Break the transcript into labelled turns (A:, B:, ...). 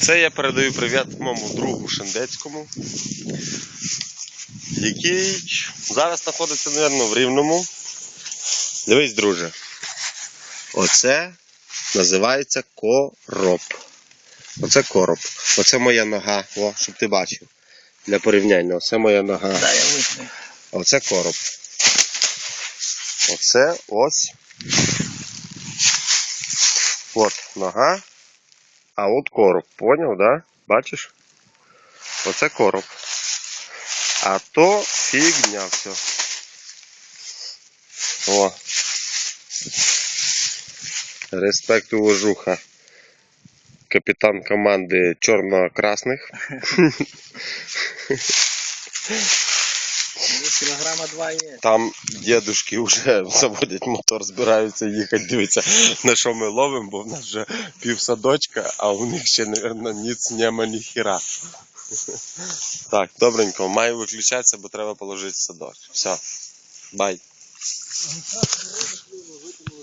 A: Це я передаю привіт моєму другу Шендецькому, який зараз знаходиться, мабуть, в Рівному. Дивись, друже. Оце називається короб. Оце короб. Оце моя нога, о, щоб ти бачив. Для порівняння, оце моя нога. Оце короб. Оце ось. От нога. А от короб. Поняв, да? Бачиш? Оце короб. А то фігня все. О. Респект уважуха. Капітан команди чорно-красних. Там дедушки вже заводять мотор, збираються їхати. Дивіться, на що ми ловимо, бо в нас вже півсадочка, а у них ще, мабуть, ніц нема ніхіра. Так, добренько, маю виключатися, бо треба положити садок. Все. Бай.